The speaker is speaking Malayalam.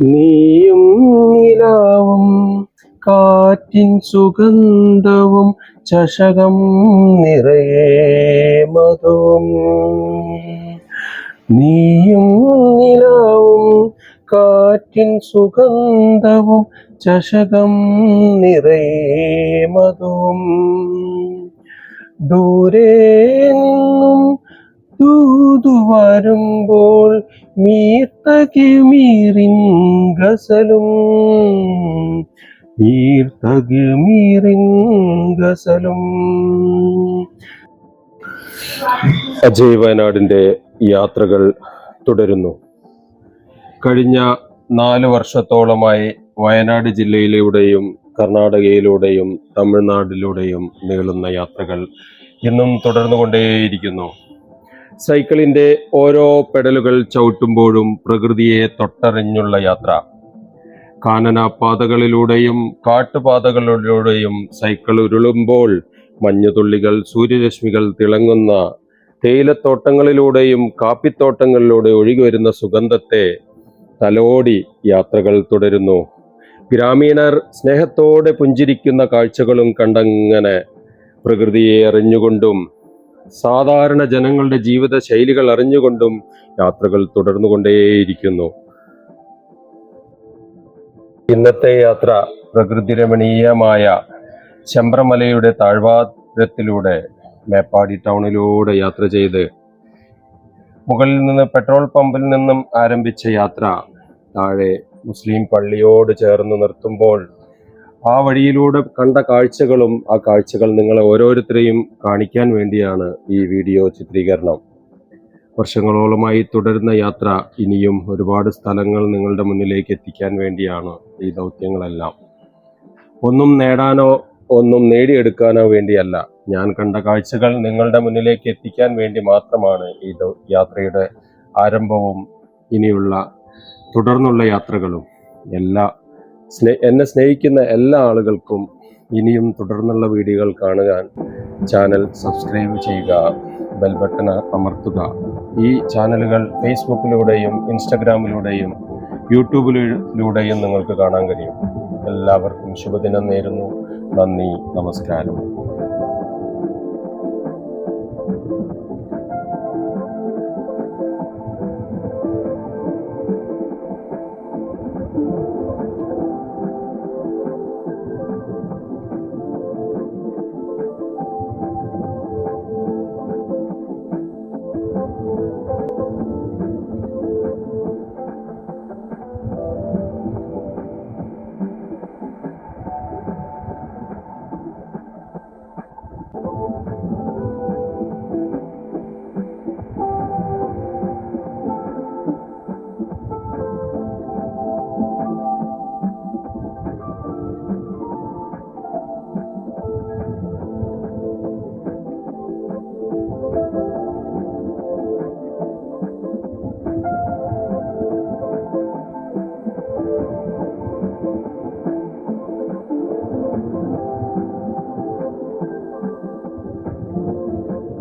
നീയും നിലാവും കാറ്റിൻ സുഗന്ധവും ചഷകം നിറയെ മതവും നീയും നിലാവും കാറ്റിൻ സുഗന്ധവും ചഷകം നിറയെ മതവും ദൂരേ നിന്നും ദൂതു വരുമ്പോൾ മീർത്തകിമീറിൻ ഗസലും. മീർത്തകിമീറിൻ ഗസലും. അജയ് വയനാടിന്റെ യാത്രകൾ തുടരുന്നു. കഴിഞ്ഞ നാല് വർഷത്തോളമായി വയനാട് ജില്ലയിലൂടെയും കർണാടകയിലൂടെയും തമിഴ്നാട്ടിലൂടെയും നീളുന്ന യാത്രകൾ ഇന്നും തുടർന്നുകൊണ്ടേയിരിക്കുന്നു. സൈക്കിളിന്റെ ഓരോ പെഡലുകൾ ചവിട്ടുമ്പോഴും പ്രകൃതിയെ തൊട്ടറിഞ്ഞുള്ള യാത്ര. കാനന പാതകളിലൂടെയും കാട്ടുപാതകളിലൂടെയും സൈക്കിൾ ഉരുളുമ്പോൾ മഞ്ഞുതുള്ളികൾ സൂര്യരശ്മികൾ തിളങ്ങുന്ന തേയിലത്തോട്ടങ്ങളിലൂടെയും കാപ്പിത്തോട്ടങ്ങളിലൂടെ ഒഴുകി വരുന്ന സുഗന്ധത്തെ തലോടി യാത്രകൾ തുടരുന്നു. ഗ്രാമീണർ സ്നേഹത്തോടെ പുഞ്ചിരിക്കുന്ന കാഴ്ചകളും കണ്ടങ്ങനെ പ്രകൃതിയെ അറിഞ്ഞുകൊണ്ടും സാധാരണ ജനങ്ങളുടെ ജീവിത ശൈലികൾ അറിഞ്ഞുകൊണ്ടും യാത്രകൾ തുടർന്നുകൊണ്ടേയിരിക്കുന്നു. ഇന്നത്തെ യാത്ര പ്രകൃതി രമണീയമായ ചെമ്പ്രമലയുടെ താഴ്വാരത്തിലൂടെ മേപ്പാടി ടൗണിലൂടെ യാത്ര ചെയ്ത് മുകളിൽ നിന്ന് പെട്രോൾ പമ്പിൽ നിന്നും ആരംഭിച്ച യാത്ര താഴെ മുസ്ലിം പള്ളിയോട് ചേർന്ന് നിർത്തുമ്പോൾ ആ വഴിയിലൂടെ കണ്ട കാഴ്ചകളും ആ കാഴ്ചകൾ നിങ്ങളെ ഓരോരുത്തരെയും കാണിക്കാൻ വേണ്ടിയാണ് ഈ വീഡിയോ ചിത്രീകരണം. വർഷങ്ങളോളമായി തുടരുന്ന യാത്ര ഇനിയും ഒരുപാട് സ്ഥലങ്ങൾ നിങ്ങളുടെ മുന്നിലേക്ക് എത്തിക്കാൻ വേണ്ടിയാണ് ഈ ദൗത്യങ്ങളെല്ലാം. ഒന്നും നേടാനോ ഒന്നും നേടിയെടുക്കാനോ വേണ്ടിയല്ല. ഞാൻ കണ്ട കാഴ്ചകൾ നിങ്ങളുടെ മുന്നിലേക്ക് എത്തിക്കാൻ വേണ്ടി മാത്രമാണ് ഈ യാത്രയുടെ ആരംഭവും ഇനിയുള്ള തുടർന്നുള്ള യാത്രകളും. എല്ലാ സ്നേ എന്നെ സ്നേഹിക്കുന്ന എല്ലാ ആളുകൾക്കും ഇനിയും തുടർന്നുള്ള വീഡിയോകൾ കാണുവാൻ ചാനൽ സബ്സ്ക്രൈബ് ചെയ്യുക ബെൽ ബട്ടൺ അമർത്തുക. ഈ ചാനലുകൾ ഫേസ്ബുക്കിലൂടെയും ഇൻസ്റ്റഗ്രാമിലൂടെയും യൂട്യൂബിലൂടെയും നിങ്ങൾക്ക് കാണാൻ കഴിയും. എല്ലാവർക്കും ശുഭദിനം നേരുന്നു. നന്ദി നമസ്കാരം.